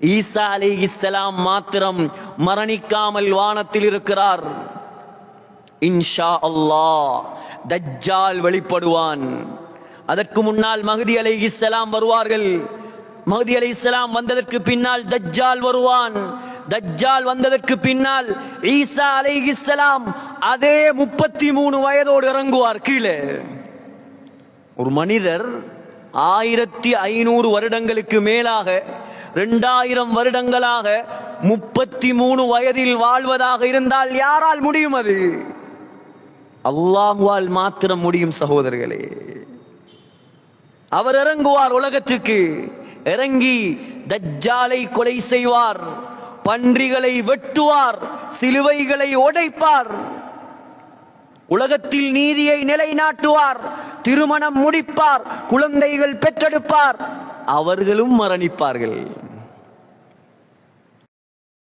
ஈசா அலி இஸ்லாம் மாத்திரம் மரணிக்காமல் வானத்தில் இருக்கிறார். இன்ஷா அல்லாஹ் தஜ்ஜால் வெளிப்படுவான். அதற்கு முன்னால் மகதி அலை இஸ்லாம் வருவார்கள். மகதி அலை இஸ்லாம் வந்ததற்கு பின்னால் தஜ்ஜால் வருவான். தஜ்ஜால் வந்ததற்கு பின்னால் ஈசா அலை இஸ்லாம் அதே முப்பத்தி மூணு வயதோடு இறங்குவார் கீழே. ஒரு மனிதர் ஆயிரத்தி ஐநூறு வருடங்களுக்கு மேலாக இரண்டாயிரம் வருடங்களாக முப்பத்தி மூணு வயதில் வாழ்வதாக இருந்தால் யாரால் முடியும் அது? அல்லாஹுவால் மாத்திரம் முடியும் சகோதரர்களே. அவர் இறங்குவார் உலகத்துக்கு. இறங்கி தஜ்ஜாலை கொலை செய்வார். பன்றிகளை வெட்டுவார். சிலுவைகளை உடைப்பார். உலகத்தில் நீதியை நிலைநாட்டுவார் திருமணம் முடிப்பார் குழந்தைகள் பெற்றெடுப்பார். அவர்களும் மரணிப்பார்கள்.